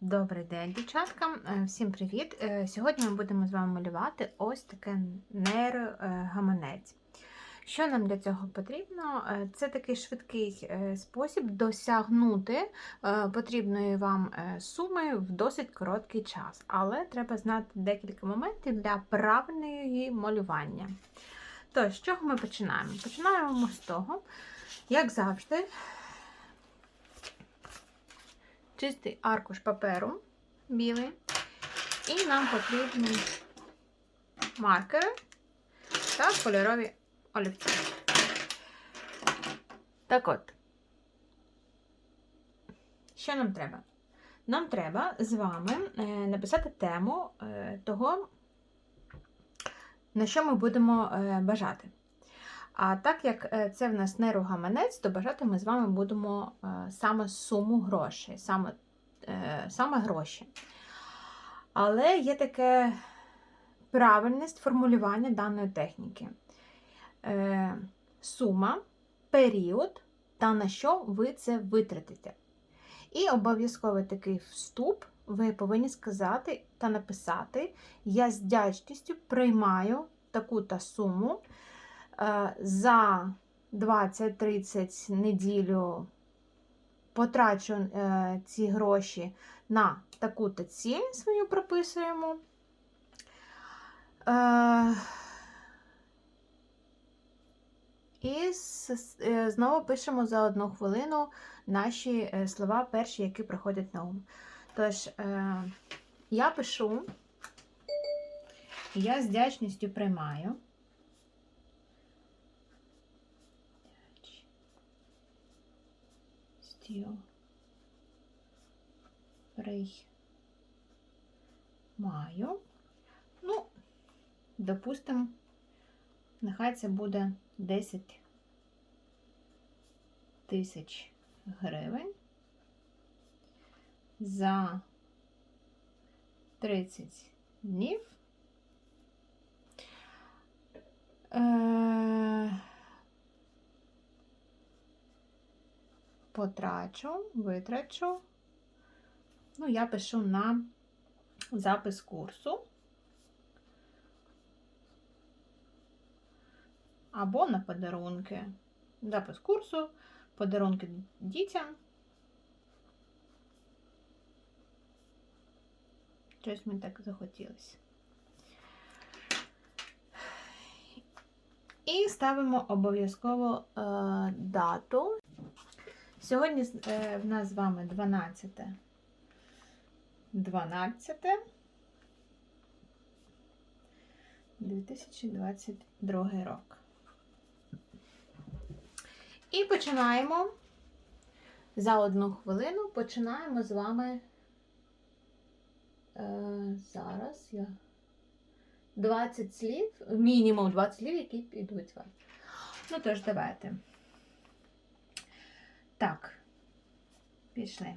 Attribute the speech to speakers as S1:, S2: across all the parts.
S1: Добрий день, дівчатка. Е, всім привіт! Е, сьогодні ми будемо з вами малювати ось таке нейрогаманець. Е, Що нам для цього потрібно? Це такий швидкий спосіб досягнути потрібної вам суми в досить короткий час, але треба знати декілька моментів для правильної малювання. Тож, з чого ми починаємо? Починаємо з того, як завжди, чистий аркуш паперу білий. І нам потрібні маркери та кольорові олівці. Так от, що нам треба? Нам треба з вами е, написати тему е, того, на що ми будемо е, бажати. А так як е, це в нас не ругаманець, то бажати ми з вами будемо е, саме суму грошей, саме, е, саме гроші. Але є таке правильність формулювання даної техніки. Сума, період та на що ви це витратите. І обов'язковий такий вступ ви повинні сказати та написати: Я з дячністю приймаю таку та суму. Е, за 20-30 неділю потрачу е, ці гроші на таку-то ціль свою прописуємо. Е, і знову пишемо за одну хвилину наші слова перші, які приходять на ум. Тож, я пишу, я з вдячністю приймаю. радіо приймаю. Ну, допустимо, нехай це буде 10 тисяч гривень за 30 днів. Е потрачу, витрачу. Ну, я пишу на запис курсу. Або на подарунки. Запис курсу, подарунки дітям. Щось ми так захотілося. І ставимо обов'язково е, дату. Сьогодні е, в нас з вами 12. 12. 2022 рік. І починаємо за одну хвилину. Починаємо з вами. Е, зараз я 20 слів, мінімум 20 слів, які підуть вам. Ну тож, давайте. Так, пішли.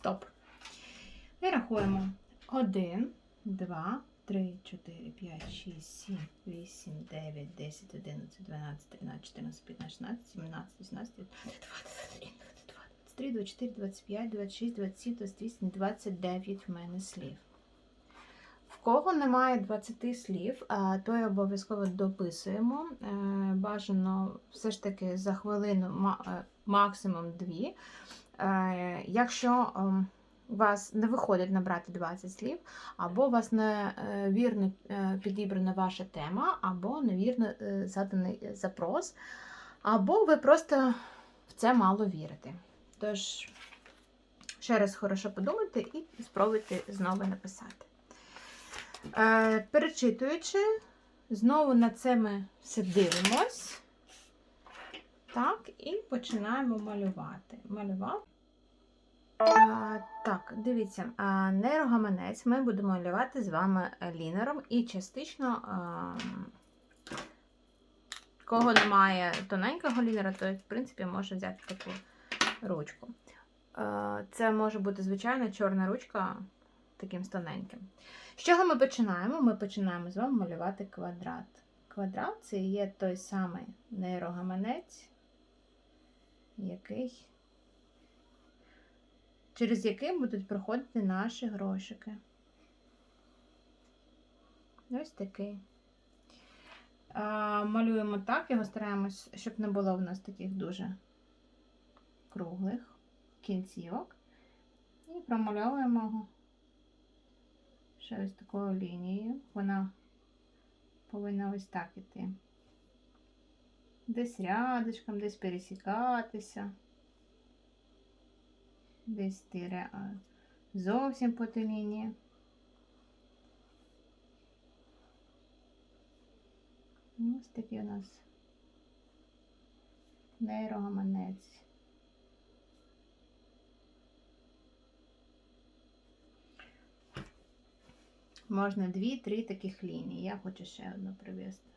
S1: Стоп. Ми рахуємо 1, 2, 3, 4, 5, 6, 7, 8, 9, 10, 11, 12, 13, 14, 15, 16, 17, 18, 19, 20, 21, 23, 24, 25, 26, 27, 28, 29 в мене слів. В кого немає 20 слів, то й обов'язково дописуємо. Бажано все ж таки за хвилину максимум 2. Е, якщо ем, вас не виходить набрати 20 слів, або у вас невірно е, е, підібрана ваша тема, або невірно заданий запрос, або ви просто в це мало вірите. Тож, ще раз хорошо подумайте і спробуйте знову написати. Перечитуючи, знову на це ми все дивимось. Так, і починаємо малювати. Малювати. А, Так, дивіться, а, нейрогаманець ми будемо малювати з вами лінером і частично, а, кого немає тоненького лінера, то, в принципі, може взяти таку ручку. Це може бути, звичайно, чорна ручка таким тоненьким. З чого ми починаємо? Ми починаємо з вами малювати квадрат. Квадрат це є той самий нейрогаманець який, через який будуть проходити наші грошики. Ось такий. А, малюємо так, його стараємось, щоб не було в нас таких дуже круглих кінцівок. І промальовуємо його ще ось такою лінією. Вона повинна ось так іти десь рядочком, десь пересікатися, десь ти зовсім по лінії. Ось такий у нас нейрогаманець. Можна дві-три таких ліній. Я хочу ще одну привести.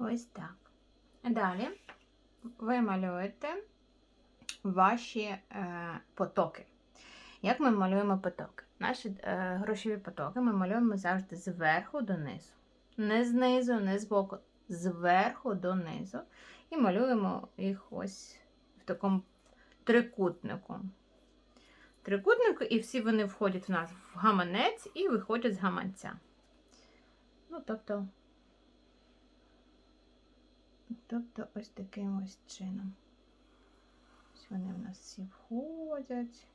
S1: Ось так. Далі ви малюєте ваші е, потоки. Як ми малюємо потоки? Наші е, грошові потоки ми малюємо завжди зверху донизу. Не знизу, не збоку, зверху донизу. І малюємо їх ось в такому трикутнику. Трикутнику, і всі вони входять в нас в гаманець і виходять з гаманця. Ну, тобто, Тобто ось таким ось чином. Ось Вони в нас всі входять.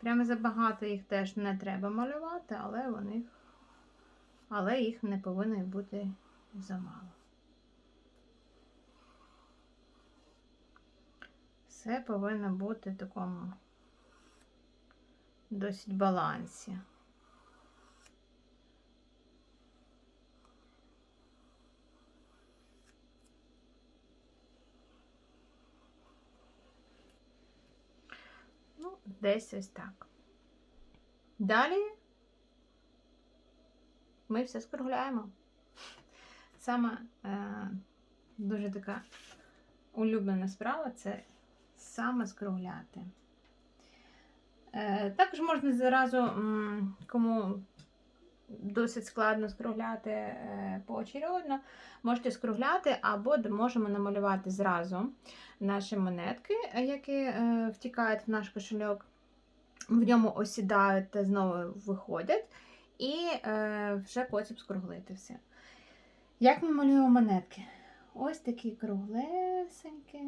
S1: Прямо забагато їх теж не треба малювати, але вони, але їх не повинно бути замало. Все повинно бути в такому досить балансі. десь ось так. Далі ми все скругляємо. Саме е, дуже така улюблена справа це саме скругляти. Е, також можна зразу, кому досить складно скругляти е, поочередно. Можете скругляти, або можемо намалювати зразу наші монетки, е, які е, втікають в наш кошельок, в ньому осідають та знову виходять, і вже потім скруглити все. Як ми малюємо монетки? Ось такі круглесенькі.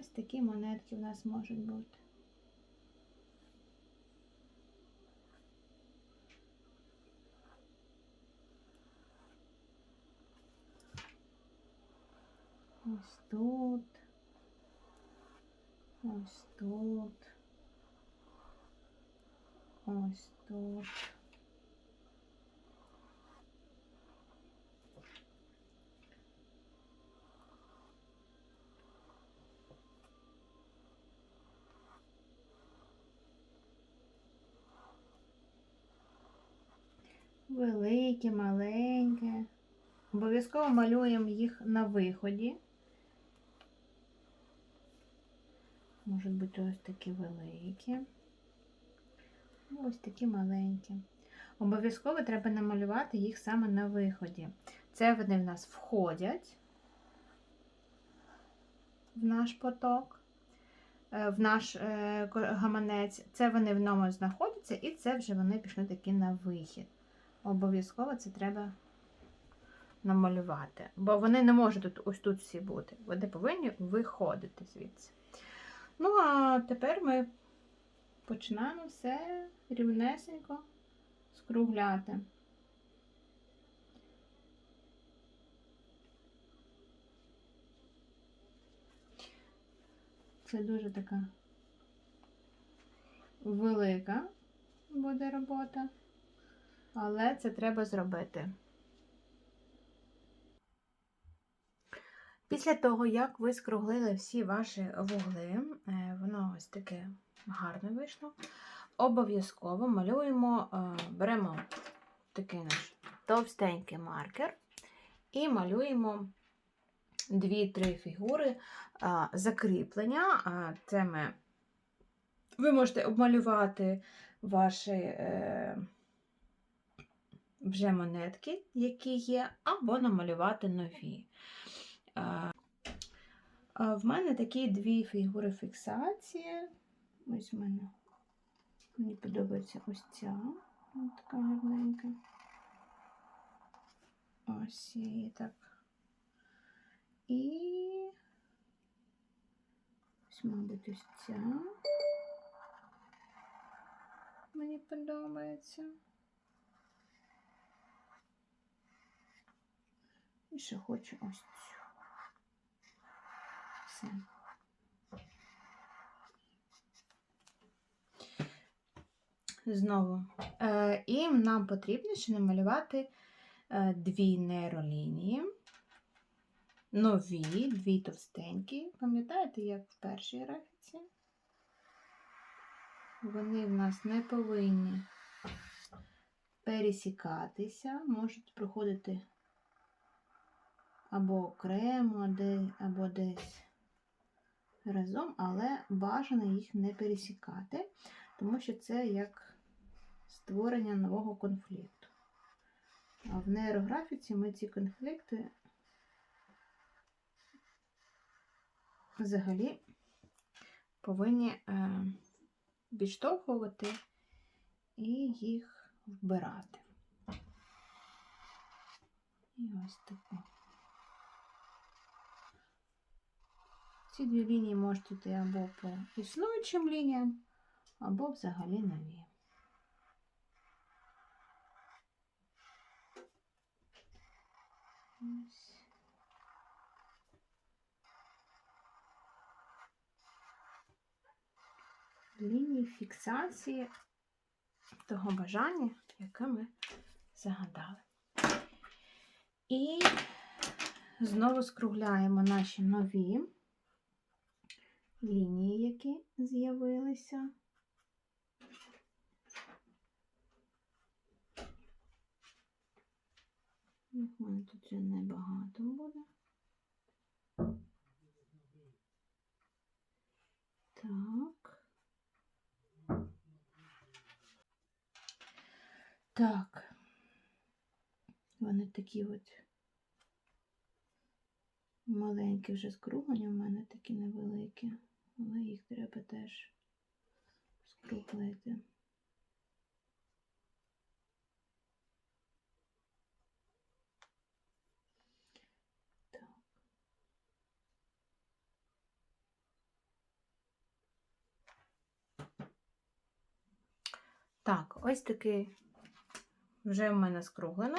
S1: Ось такі монетки у нас можуть бути. Ось тут. Ось тут. Ось тут. Велике, маленьке. Обов'язково малюємо їх на виході. можуть бути ось такі великі, ну, ось такі маленькі. Обов'язково треба намалювати їх саме на виході. Це вони в нас входять в наш поток, е, в наш е, гаманець, це вони в ньому знаходяться, і це вже вони пішли такі на вихід. Обов'язково це треба намалювати, бо вони не можуть ось тут всі бути. Вони повинні виходити звідси. Ну, а тепер ми починаємо все рівнесенько скругляти. Це дуже така велика буде робота, але це треба зробити. Після того, як ви скруглили всі ваші вугли, е, воно ось таке гарно вийшло. Обов'язково малюємо, е, беремо такий наш товстенький маркер і малюємо. Дві-три фігури е, закріплення. це ми... Ви можете обмалювати ваші вже монетки, які є, або намалювати нові. В мене такі дві фігури фіксації. Ось в мене. Мені подобається ось ця. Ось така гарненька. Ось її так. І ось, мабуть, ось ця. Мені подобається. І ще хочу ось цю все. Знову. Е, і нам потрібно ще намалювати е, дві нейролінії, нові, дві товстенькі. Пам'ятаєте, як в першій графіці? Вони в нас не повинні пересікатися, можуть проходити або окремо, або десь разом, але бажано їх не пересікати, тому що це як створення нового конфлікту. А в нейрографіці ми ці конфлікти взагалі повинні е, відштовхувати і їх вбирати. І ось таке. Ці дві лінії можете йти або по існуючим лініям, або взагалі нові. Лінії фіксації того бажання, яке ми загадали. І знову скругляємо наші нові лінії, які з'явилися. Їх в мене тут вже небагато буде. Так. Так. Вони такі от маленькі вже скруглені, в мене такі невеликі але їх треба теж скруглити. Так, ось такий вже в мене скруглено.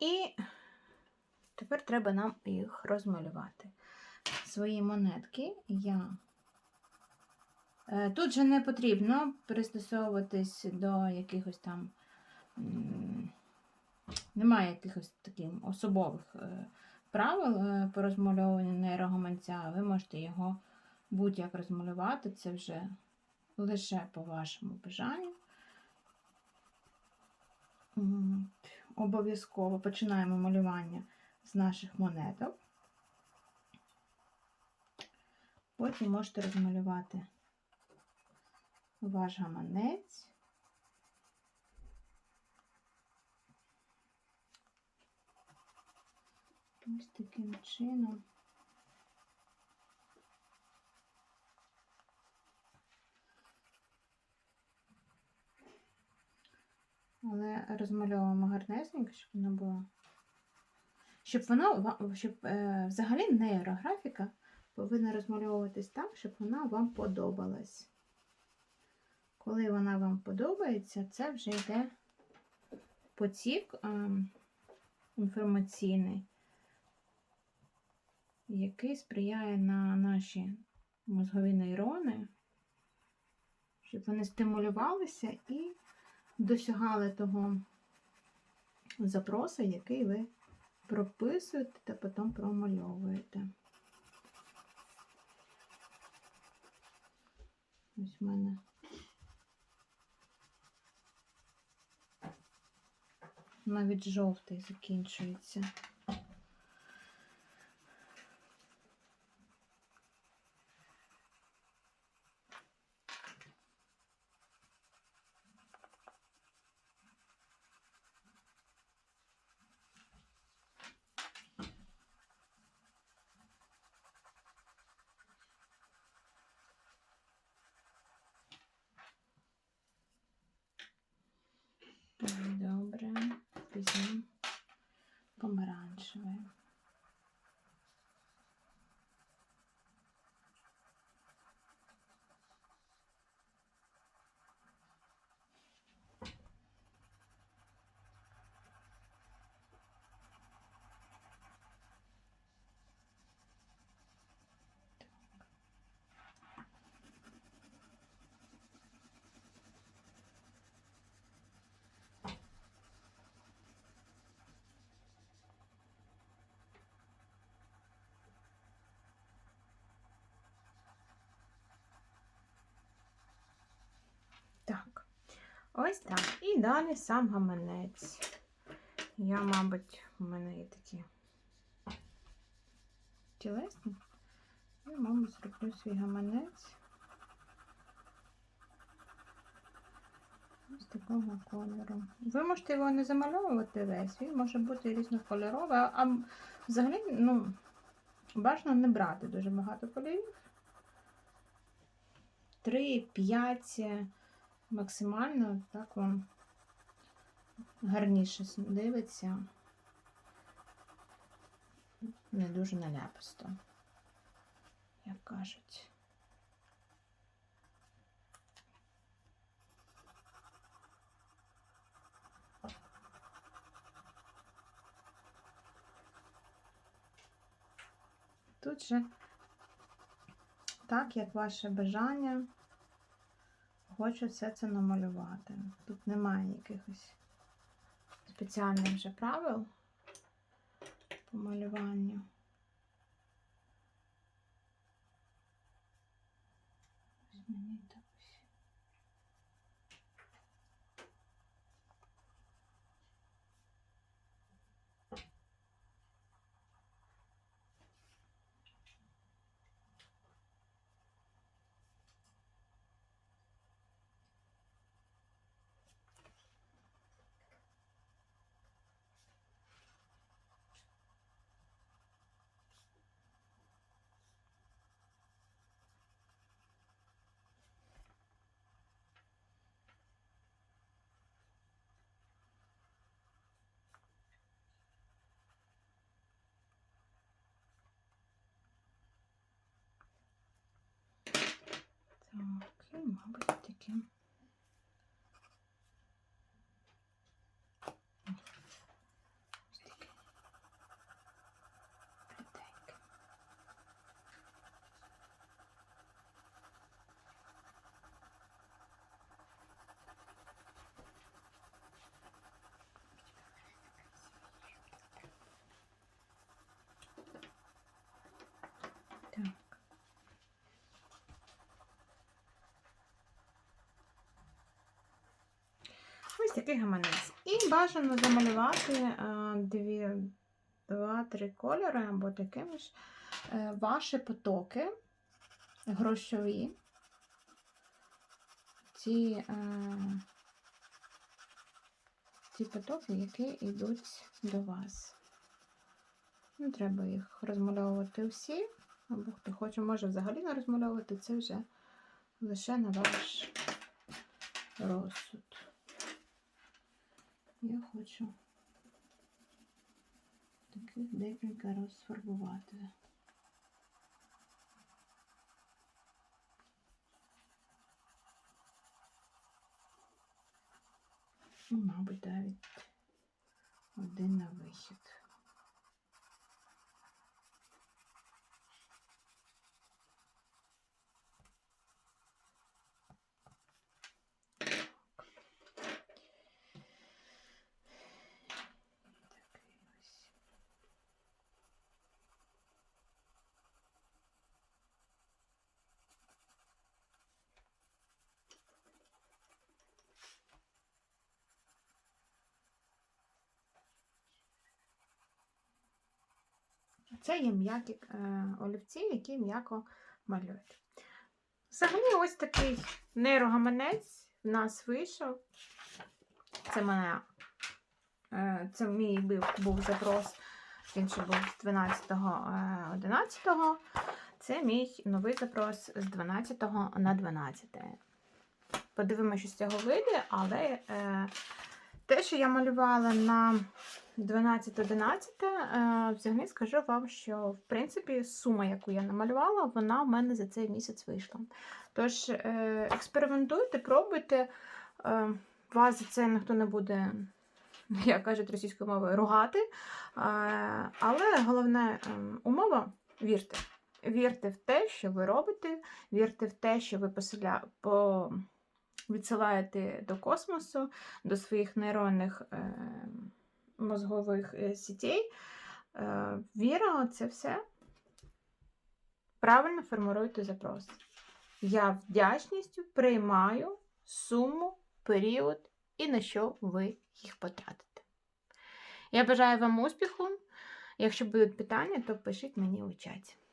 S1: І тепер треба нам їх розмалювати свої монетки я. Е, тут же не потрібно пристосовуватись до якихось там, немає якихось таких особових е, правил е, по розмальовуванню нейрогоманця, ви можете його будь-як розмалювати, це вже лише по вашому бажанню. Обов'язково починаємо малювання з наших монеток. Потім можете розмалювати ваш гаманець. Ось таким чином. Але розмальовуємо гарнесенько, щоб воно було. Щоб воно щоб, е, взагалі нейрографіка повинна розмальовуватись так, щоб вона вам подобалась. Коли вона вам подобається, це вже йде потік ем, інформаційний, який сприяє на наші мозгові нейрони, щоб вони стимулювалися і досягали того запросу, який ви прописуєте та потім промальовуєте. Ось в мене. Навіть жовтий закінчується. Ось так. І далі сам гаманець. Я, мабуть, у мене є такі тілесні. Я, мабуть, зроблю свій гаманець. Ось такого кольору. Ви можете його не замальовувати весь, він може бути різнокольоровий, а взагалі, ну, бажано не брати дуже багато кольорів. Три, п'ять максимально так вам гарніше дивиться, не дуже наляписто, як кажуть. Тут же так, як ваше бажання хочу все це намалювати. Тут немає якихось спеціальних вже правил по малюванню. Так, і, ну, мабуть, таке. такий гаманець. І бажано замалювати е, дві, два-три кольори або такими ж е, ваші потоки грошові. ці ті е, потоки, які йдуть до вас. Не ну, треба їх розмальовувати всі, або хто хоче, може взагалі не розмальовувати, це вже лише на ваш розсуд я хочу таких декілька розфарбувати. Ну, мабуть, навіть один на вихід. Це є м'які е, олівці, які м'яко малюють. Взагалі, ось такий нейрогаманець в нас вийшов. Це мене, е, це мій був, був запрос, він ще був з 12-11. Е, це мій новий запрос з 12 на 12. Подивимося, що з цього вийде, але те, що я малювала на 12-11, е, взагалі скажу вам, що в принципі сума, яку я намалювала, вона в мене за цей місяць вийшла. Тож, е, експериментуйте, пробуйте, е, вас за це ніхто не буде, як кажуть російською мовою, ругати. Але головне умова вірте. Вірте в те, що ви робите, вірте в те, що ви поселя... по... відсилаєте до космосу, до своїх нейронних. Е мозгових е, сітей. Е, віра, це все. Правильно формируйте запрос. Я вдячністю приймаю суму, період і на що ви їх потратите. Я бажаю вам успіху. Якщо будуть питання, то пишіть мені у чаті.